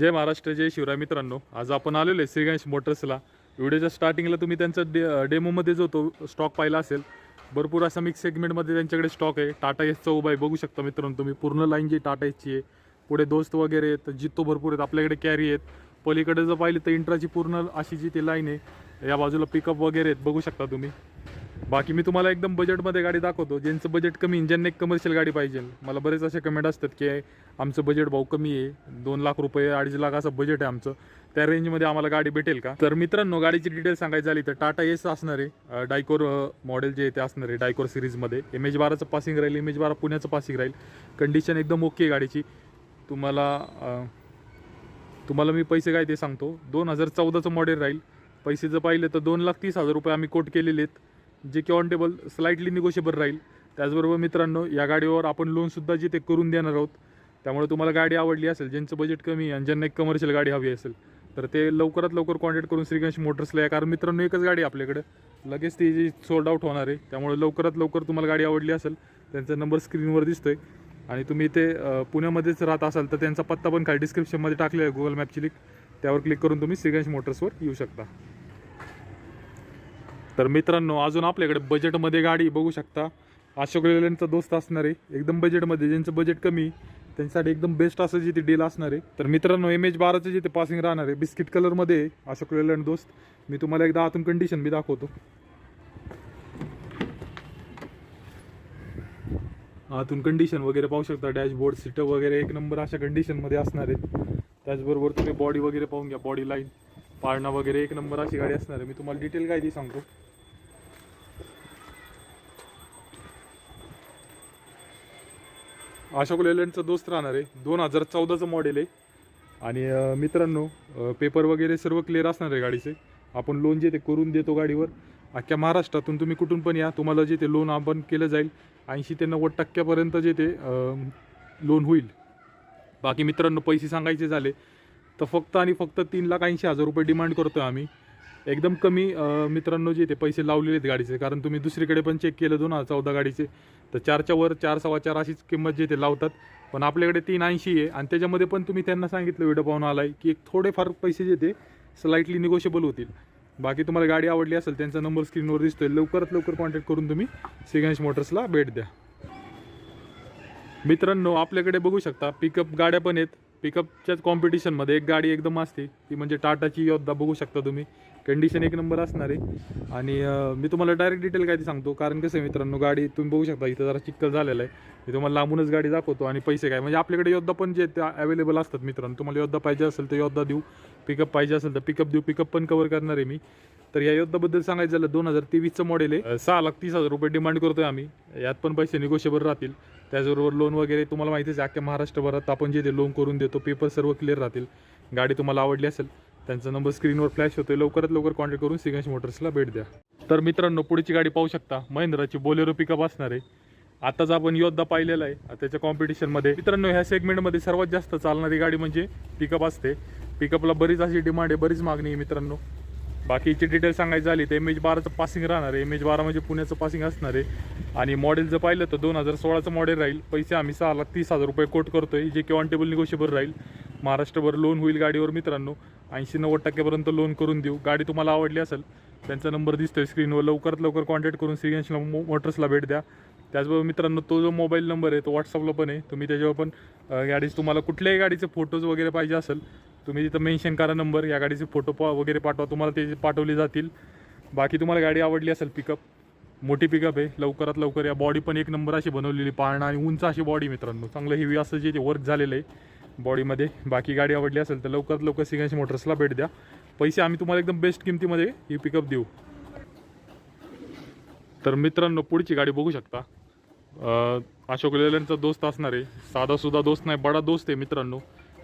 जय महाराष्ट्र जय शिवराय मित्रांनो. आज आपण आलेलो आहे श्रीगणेश मोटर्सला. व्हिडिओच्या स्टार्टिंगला तुम्ही त्यांचा डे डेमोमध्ये जो तो स्टॉक पाहिला असेल भरपूर असा मिक्स सेगमेंटमध्ये त्यांच्याकडे स्टॉक आहे. टाटा एसचा उभा आहे बघू शकता मित्रांनो तुम्ही. पूर्ण लाईन जी टाटा एसची आहे. पुढे दोस्त वगैरे आहेत जित्तो भरपूर आहेत आपल्याकडे कॅरी आहेत. पलीकडे जर पाहिली तर इंट्राची पूर्ण अशी जी ती लाईन आहे या बाजूला पिकअप वगैरे आहेत बघू शकता तुम्ही. बाकी मी तुम्हाला एकदम बजेटमध्ये गाडी दाखवतो. ज्यांचं बजेट कमी आहे, ज्यांना एक कमर्शियल गाडी पाहिजे. मला बरेच असे कमेंट असतात की आमचं बजेट भाऊ कमी आहे. दोन लाख रुपये अडीच लाख असं बजेट आहे आमचं. त्या रेंजमध्ये आम्हाला गाडी भेटेल का? तर मित्रांनो गाडीची डिटेल सांगायची झाली तर टाटा एस असणार आहे डायकोर मॉडेल जे आहे ते असणार आहे डायकोर सिरीजमध्ये एम एच बाराचं पासिंग राहील एम एच बारा पुण्याचं पासिंग राहील. कंडिशन एकदम ओके आहे गाडीची. तुम्हाला तुम्हाला मी पैसे काय ते सांगतो. दोन हजार चौदाचं मॉडेल राहील. पैसे जर पाहिले तर दोन लाख तीस हजार रुपये आम्ही कोट केलेले आहेत. जे की ऑन टेबल स्लाइटली निगोशिएबल राहील. त्याचबरोबर मित्रांनो या गाडीवर आपण लोनसुद्धा जे ते करून देणार आहोत त्यामुळे तुम्हाला गाडी आवडली असेल ज्यांचं बजेट कमी आहे आणि ज्यांना एक कमर्शियल गाडी हवी असेल तर ते लवकरात लवकर कॉन्टॅक्ट करून श्रीगणेश मोटर्सला या. कारण मित्रांनो एकच गाडी आपल्याकडं आपल्याकडे. लगेच ती जी सोल्ड आउट होणार आहे त्यामुळे लवकरात लवकर तुम्हाला गाडी आवडली असेल त्यांचा नंबर स्क्रीनवर दिसतोय. आणि तुम्ही इथे पुण्यामध्येच राहत असाल तर त्यांचा पत्ता पण खाली डिस्क्रिप्शनमध्ये टाकलेला आहे गुगल मॅपची लिंक त्यावर क्लिक करून तुम्ही श्रीगणेश मोटर्सवर येऊ शकता. तर मित्रांनो अजून आपल्याकडे बजेटमध्ये गाडी बघू शकता. अशोक लेलँडचा दोस्त असणार आहे एकदम बजेटमध्ये ज्यांचं बजेट कमी त्यांच्यासाठी एकदम बेस्ट असं जिथे डील असणार आहे. तर मित्रांनो एम एच बाराचं जिथे पासिंग राहणार आहे बिस्किट कलरमध्ये अशोक लेलँड दोस्त. मी तुम्हाला एकदा आतून कंडिशन मी दाखवतो. आतून कंडिशन वगैरे पाहू शकता. डॅशबोर्ड सीटं वगैरे एक नंबर अशा कंडिशनमध्ये असणार आहेत त्याचबरोबर तुम्ही बॉडी वगैरे पाहून घ्या बॉडी लाईन पाळणा वगैरे एक नंबर अशी गाडी असणार आहे. मी तुम्हाला डिटेल काय ती सांगतो. अशोक लेलँडचा दोस्त राहणार आहे. दोन हजार चौदाचं मॉडेल आहे. आणि मित्रांनो पेपर वगैरे सर्व क्लिअर असणार आहे गाडीचे. आपण लोन जे ते करून देतो गाडीवर. अख्ख्या महाराष्ट्रातून तुम्ही कुठून पण या. तुम्हाला जे ते लोन आपण केलं जाईल ऐंशी ते नव्वद टक्क्यापर्यंत जे ते लोन होईल. बाकी मित्रांनो पैसे सांगायचे झाले तर फक्त आणि फक्त तीन लाख ऐंशी हजार रुपये डिमांड करतो आम्ही. एकदम कमी मित्रांनो जे ते पैसे लावलेले आहेत गाडीचे. कारण तुम्ही दुसरीकडे पण चेक केलं दोन हजार चौदा गाडीचे. तर चारच्या वर चार सव्वा चार अशीच किंमत जे ते लावतात. पण आपल्याकडे तीन ऐंशी आहे. आणि त्याच्यामध्ये पण तुम्ही त्यांना सांगितलं व्हिडिओ पाहून आहे की एक थोडेफार पैसे जे ते स्लाइटली निगोशिएबल होतील. बाकी तुम्हाला गाडी आवडली असेल त्यांचा नंबर स्क्रीनवर दिसतोय. लवकरात लवकर कॉन्टॅक्ट करून तुम्ही श्रीगणेश मोटर्सला भेट द्या. मित्रांनो आपल्याकडे बघू शकता पिकअप गाड्या पण आहेत. पिकअपच्याच कॉम्पिटिशनमध्ये एक गाडी एकदम असते ती म्हणजे टाटाची योद्धा बघू शकता तुम्ही. कंडिशन एक नंबर असणार आहे. आणि मी तुम्हाला डायरेक्ट डिटेल काय ते सांगतो. कारण कसं मित्रांनो गाडी तुम्ही बघू शकता इथं जरा चिक्कल झालेला आहे. मी तुम्हाला लांबूनच गाडी दाखवतो आणि पैसे काय. म्हणजे आपल्याकडे योद्धा पण जे ते अवेलेबल असतात मित्रांनो. तुम्हाला योद्धा पाहिजे असेल तर योद्धा देऊ पिकअप पाहिजे असेल तर पिकअप देऊ. पिकअप पण कवर करणार आहे मी. तर या योद्धाबद्दल सांगायचं झालं दोन हजार तेवीसचं मॉडेल आहे. सहा लाख तीस हजार रुपये डिमांड करतोय आम्ही. यात पण पैसे निगोशिएबल राहतील. त्याचबरोबर लोन वगैरे तुम्हाला माहितीच आहे अख्ख्या महाराष्ट्रभरात आपण जे ते लोन करून देतो पेपर सर्व क्लिअर राहतील. गाडी तुम्हाला आवडली असेल. त्यांचा नंबर स्क्रीनवर फ्लॅश होतोय. लवकरात लवकर कॉन्टॅक्ट करून सिगंश मोटर्सला भेट द्या. तर मित्रांनो पुढची गाडी पाहू शकता. महिंद्राची बोलेरो पिकअप असणार आहे. आताच आपण योद्धा पाहिलेला आहे. त्याच्या कॉम्पिटिशनमध्ये मित्रांनो ह्या सेगमेंटमध्ये सर्वात जास्त चालणारी गाडी म्हणजे पिकअप असते. पिकअपला बरीच अशी डिमांड आहे बरीच मागणी आहे मित्रांनो. बाकीची डिटेल सांगायची झाली तर एम एच बाराचं पासिंग राहणार आहे. एम एच बारा म्हणजे पुण्याचं पासिंग असणार आहे. आणि मॉडेल जर पाहिलं तर दोन हजार सोळाचं मॉडेल राहील. पैसे आम्ही सहा लाख तीस हजार रुपये कोट करतो आहे जे की ऑन टेबल निगोशिएबल राहील. महाराष्ट्रभर लोन होईल गाडीवर मित्रांनो. ऐंशी नव्वद टक्क्यापर्यंत लोन करून देऊ. गाडी तुम्हाला आवडली असेल त्यांचा नंबर दिसतोय स्क्रीनवर लवकरात लवकर कॉन्टॅक्ट करून श्रीगंशला मोटर्सला भेट द्या. त्याचबरोबर मित्रांनो तो जो मोबाईल नंबर आहे तो व्हॉट्सअपला पण आहे. तुम्ही त्याच्यावर पण अं, तुम्हाला कुठल्याही गाडीचे फोटोज वगैरे पाहिजे असेल तुम्ही तिथं मेन्शन करा नंबर या गाडीचे फोटो पा वगैरे पाठवा. तुम्हाला ते पाठवले जातील. बाकी तुम्हाला गाडी आवडली असेल पिकअप मोठी पिकअप आहे. लवकरात लवकर या बॉडी पण एक नंबर अशी बनवलेली पाळणा आणि उंच अशी बॉडी मित्रांनो. चांगलं हेवी असं जे वर्क झालेलं आहे बॉडीमध्ये बाकी गाडी आवडली असेल तर लवकरात लवकर सिगांशी मोटर्सला भेट द्या. पैसे आम्ही तुम्हाला एकदम बेस्ट किमतीमध्ये ही पिकअप देऊ. तर मित्रांनो पुढची गाडी बघू शकता. अशोक लेलंडचा दोस्त असणार. आहे साधासुद्धा दोस्त नाही बडा दोस्त आहे मित्रांनो.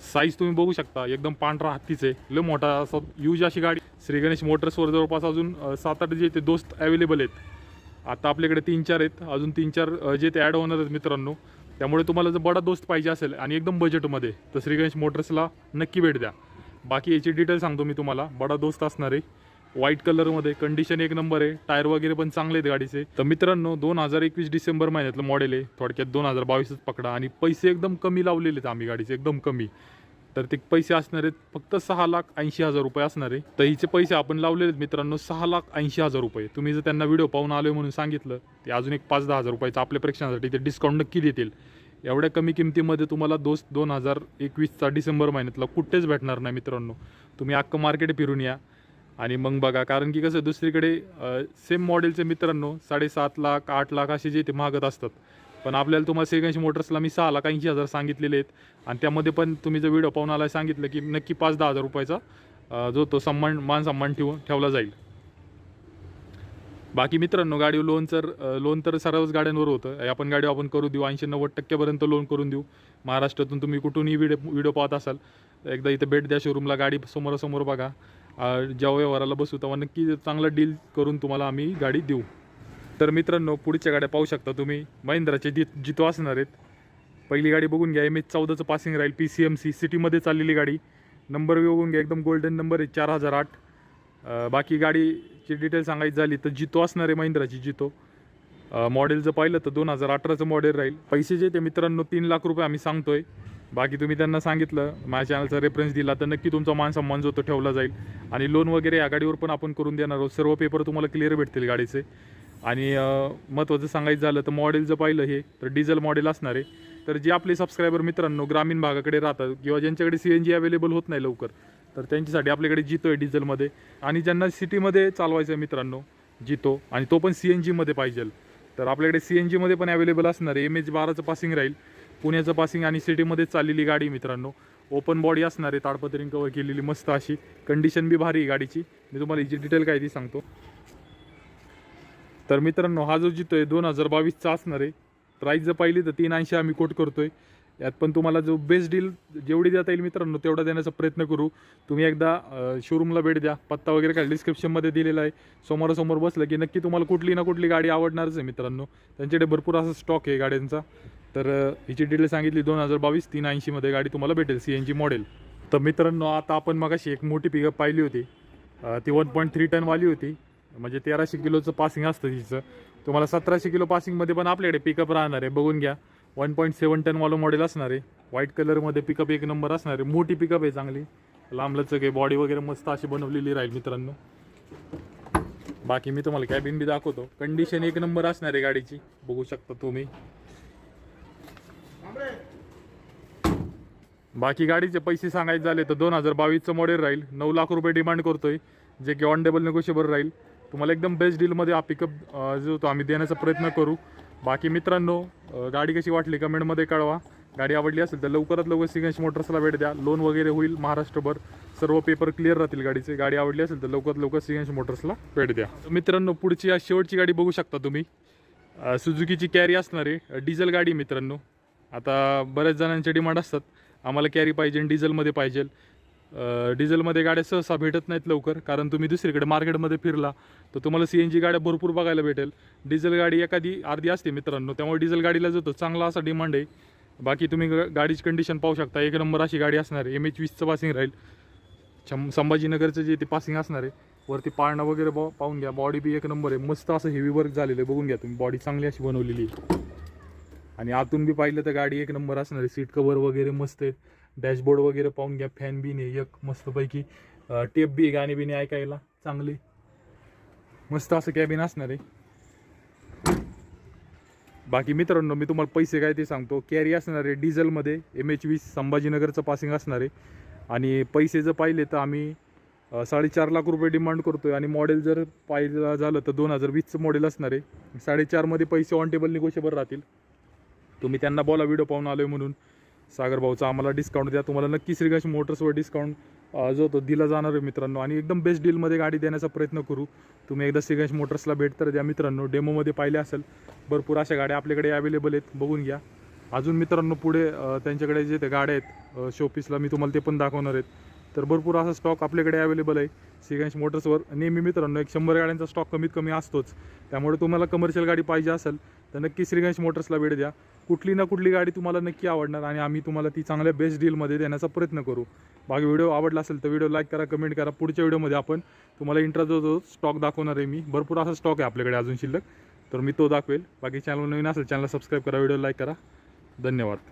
साईज तुम्ही बघू शकता. एकदम पांढरा हत्तीच आहे. लय मोठा असा यूज अशी गाडी. श्री गणेश मोटर्सवर जवळपास अजून सात आठ जे ते दोस्त अवेलेबल आहेत. आता आपल्याकडे तीन चार आहेत. अजून तीन चार जे ते ॲड होणार आहेत मित्रांनो. त्यामुळे तुम्हाला जर बडा दोस्त पाहिजे असेल आणि एकदम बजेटमध्ये तर श्री गणेश मोटर्सला नक्की भेट द्या. बाकी याची डिटेल सांगतो मी तुम्हाला. बडा दोस्त असणार. आहे व्हाईट कलरमध्ये कंडिशन एक नंबर आहे. टायर वगैरे पण चांगले आहेत गाडीचे. तर मित्रांनो दोन हजार एकवीस डिसेंबर महिन्यातलं मॉडेल आहे. थोडक्यात दोन हजार बावीसच पकडा. आणि पैसे एकदम कमी लावलेले आहेत आम्ही गाडीचे. एकदम कमी. तर ते पैसे असणार आहेत फक्त सहा लाख ऐंशी हजार रुपये असणार आहे. तर हिचे पैसे आपण लावलेले आहेत मित्रांनो सहा लाख ऐंशी हजार रुपये. तुम्ही जर त्यांना व्हिडिओ पाहून आलोय म्हणून सांगितलं ते अजून एक पाच दहा हजार रुपयाचं आपल्या प्रेक्षणासाठी ते डिस्काउंट नक्की देतील. एवढ्या कमी किमतीमध्ये तुम्हाला दोस्त दोन हजार एकवीसचा डिसेंबर महिन्यातला कुठेच भेटणार नाही मित्रांनो. तुम्ही अख्खं मार्केट फिरून या. आणि मग बघा कारण की कसं दुसरीकडे सेम मॉडेलचे मित्रांनो साडेसात लाख आठ लाख असे जे ते मागत असतात. पण आपल्याला तुम्हाला सेकंडशी मोटर्सला मी सहा लाख ऐंशी हजार सांगितलेले आहेत. आणि त्यामध्ये पण तुम्ही जर व्हिडिओ पाहून आला सांगितलं की नक्की पाच दहा हजार रुपयाचा जो तो सन्मान मान सन्मान ठेवून ठेवला जाईल. बाकी मित्रांनो गाडी लोन तर लोन तर सर्वच गाड्यांवर होतं. आपण गाडी आपण करू देऊ. ऐंशी नव्वद टक्क्यापर्यंत लोन करून देऊ. महाराष्ट्रातून तुम्ही कुठूनही व्हिडिओ व्हिडिओ पाहत असाल एकदा इथं भेट द्या शोरूमला गाडी समोरासमोर बघा. जेव्हा व्यवहाराला बसू तेव्हा नक्की चांगलं डील करून तुम्हाला आम्ही गाडी देऊ. तर मित्रांनो पुढच्या गाड्या पाहू शकता तुम्ही. महिंद्राचे जित जितो असणार आहेत. पहिली गाडी बघून घ्या. एम एच चौदाचं पासिंग राहील पी सी एम सी सिटीमध्ये चाललेली गाडी. नंबर बघून घ्या. एकदम गोल्डन नंबर आहे चार हजार आठ. बाकी गाडीची डिटेल सांगायची झाली तर जितो असणार आहे महिंद्राची जितो. मॉडेल जर पाहिलं तर दोन हजार अठराचं मॉडेल राहील. पैसे जे ते मित्रांनो तीन लाख रुपये आम्ही सांगतोय. बाकी तुम्ही त्यांना सांगितलं माझ्या चॅनलचा रेफरन्स दिला तर नक्की तुमचा मान सन्मान जो तो ठेवला जाईल. आणि लोन वगैरे या गाडीवर पण आपण करून देणार आहोत. सर्व पेपर तुम्हाला क्लिअर भेटतील गाडीचे. आणि महत्त्वाचं सांगायचं झालं तर मॉडेल जर पाहिलं हे तर डिझेल मॉडेल असणार आहे. तर जे आपले सबस्क्रायबर मित्रांनो ग्रामीण भागाकडे राहतात किंवा ज्यांच्याकडे सी एन जी अवेलेबल होत नाही लवकर तर त्यांच्यासाठी आपल्याकडे जितो आहे डिझेलमध्ये आणि ज्यांना सिटीमध्ये चालवायचं आहे मित्रांनो जितो. आणि तो पण सी एन जीमध्ये पाहिजे तर आपल्याकडे सी एन जीमध्ये पण अवेलेबल असणार आहे. एम एच बाराचं पासिंग राहील. पुण्याचं पासिंग आणि सिटीमध्ये चाललेली गाडी मित्रांनो ओपन बॉडी असणार आहे ताडपत्रीन कवर केलेली मस्त अशी. कंडिशन बी भारी आहे गाडीची. मी तुम्हाला हिची डिटेल काय ती सांगतो. तर मित्रांनो हा जो जितो आहे दोन हजार बावीसचा असणार आहे. प्राईस जर पाहिली तर तीन ऐंशी आम्ही कोट करतोय. यात पण तुम्हाला जो बेस्ट डील जेवढी देता येईल मित्रांनो तेवढा देण्याचा प्रयत्न करू. तुम्ही एकदा शोरूमला भेट द्या. पत्ता वगैरे काय डिस्क्रिप्शनमध्ये दिलेला आहे. समोरासमोर बसलं की नक्की तुम्हाला कुठली ना कुठली गाडी आवडणारच आहे मित्रांनो. त्यांच्याकडे भरपूर असा स्टॉक आहे गाड्यांचा. तर हिची डिटेल सांगितली दोन हजार बावीस तीन ऐंशीमध्ये गाडी तुम्हाला भेटेल सी एन जी मॉडेल तर मित्रांनो आता आपण मगाशी एक मोठी पिकअप पाहिली होती. ती वन पॉईंट थ्री टनवाली होती. म्हणजे तेराशे किलोचं पासिंग असतं तिचं. तुम्हाला सतराशे किलो पासिंगमध्ये पण आपल्याकडे पिकअप राहणार आहे. बघून घ्या. वन पॉईंट सेवन टनवालं मॉडेल असणार आहे. व्हाईट कलरमध्ये पिकअप एक नंबर असणार आहे. मोठी पिकअप आहे चांगली. लांबलचक काही बॉडी वगैरे मस्त अशी बनवलेली राहील मित्रांनो. बाकी मी तुम्हाला कॅबिन बी दाखवतो. कंडिशन एक नंबर असणार आहे गाडीची. बघू शकता तुम्ही. बाकी गाडीचे पैसे सांगायचे झाले तर दोन हजार बावीसचं मॉडेल राहील. नऊ लाख रुपये डिमांड करतोय. जे की ऑन टेबल नेगोशिएबल राहील. तुम्हाला एकदम बेस्ट डीलमध्ये हा पिकअप जो तो आम्ही देण्याचा प्रयत्न करू. बाकी मित्रांनो गाडी कशी वाटली कमेंटमध्ये कळवा. गाडी आवडली असेल तर लवकरात लवकर सिगंश मोटर्सला भेट द्या. लोन वगैरे होईल महाराष्ट्रभर. सर्व पेपर क्लिअर राहतील गाडीचे. गाडी आवडली असेल तर लवकरात लवकर सिगंश मोटर्सला भेट द्या. मित्रांनो पुढची आज शेवटची गाडी बघू शकता तुम्ही. सुजुकीची कॅरी असणार आहे डिझेल गाडी मित्रांनो. आता बऱ्याच जणांचे डिमांड असतात. आम्हाला कॅरी पाहिजे डिझेलमध्ये पाहिजे. डिझेलमध्ये गाड्या सहसा भेटत नाहीत लवकर कारण तुम्ही दुसरीकडे मार्केटमध्ये फिरला तर तुम्हाला सी एन जी गाड्या भरपूर बघायला भेटेल. डिझेल गाडी एखादी अर्धी असते मित्रांनो त्यामुळे डिझेल गाडीला जातो चांगला असा डिमांड आहे. बाकी तुम्ही ग- गाडीची कंडिशन पाहू शकता. एक नंबर अशी गाडी असणार आहे एम एच वीसचं पासिंग राहील. छम संभाजीनगरचं जे ते पासिंग असणार आहे वरती पाळणं वगैरे बा पाहून घ्या. बॉडी बी एक नंबर आहे. मस्त असं हेवी वर्क झालेलं आहे. बघून घ्या तुम्ही. बॉडी चांगली अशी बनवलेली आहे. आणि आतून बी पाहिलं तर गाडी एक नंबर असणार आहे. सीट कवर वगैरे मस्त आहे. डॅशबोर्ड वगैरे पाहून घ्या. फॅन बी नाही एक मस्तपैकी टेप बी गाणी बिणी ऐकायला चांगली. मस्त असं कॅबिन असणार आहे. बाकी मित्रांनो मी तुम्हाला पैसे काय ते सांगतो. कॅरी असणार आहे डिझेलमध्ये एम एच वीस संभाजीनगरचं पासिंग असणार आहे. आणि पैसे जर पाहिले तर आम्ही साडेचार लाख रुपये डिमांड करतो आहे आणि मॉडेल जर पाहिलं झालं तर दोन हजार वीसचं मॉडेल असणार आहे. साडेचारमध्ये पैसे ऑन टेबल निगोशिएबल राहतील. तुम्ही त्यांना बोला व्हिडिओ पाहून आलोय म्हणून. सागर भाऊचा आम्हाला डिस्काउंट द्या. तुम्हाला नक्की श्रीगाश मोटर्सवर डिस्काउंट जो तो दिला जाणार आहे मित्रांनो. आणि एकदम बेस्ट डीलमध्ये गाडी देण्याचा प्रयत्न करू. तुम्ही एकदा श्रीगाश मोटर्सला भेट तर द्या मित्रांनो. डेमोमध्ये पाहिले असेल भरपूर अशा गाड्या आपल्याकडे अवेलेबल आहेत. बघून घ्या. अजून मित्रांनो पुढे त्यांच्याकडे जे ते गाड्या आहेत शोपीसला मी तुम्हाला ते पण दाखवणार आहेत. तर भरपूर असा स्टॉक आपल्याकडे अवेलेबल आहे. श्रीगंश मोटर्सवर नेहमी मित्रांनो एक शंभर गाड्यांचा स्टॉक कमीत कमी असतोच. त्यामुळे तुम्हाला कमर्शियल गाडी पाहिजे असेल तर नक्की श्रीगंश मोटर्सला भेट द्या. कुठली ना कुठली गाडी तुम्हाला नक्की आवडणार आणि आम्ही तुम्हाला ती चांगल्या बेस्ट डीलमध्ये देण्याचा प्रयत्न करू. बाकी व्हिडिओ आवडला असेल तर व्हिडिओ लाईक करा कमेंट करा. पुढच्या व्हिडिओमध्ये आपण तुम्हाला इंट्रा जो जो स्टॉक दाखवणार आहे मी भरपूर असा स्टॉक आहे आपल्याकडे अजून शिल्लक. तर मी तो दाखवेल. बाकी चॅनल नवीन असेल चॅनल सबस्क्राईब करा व्हिडिओ लाईक करा. धन्यवाद.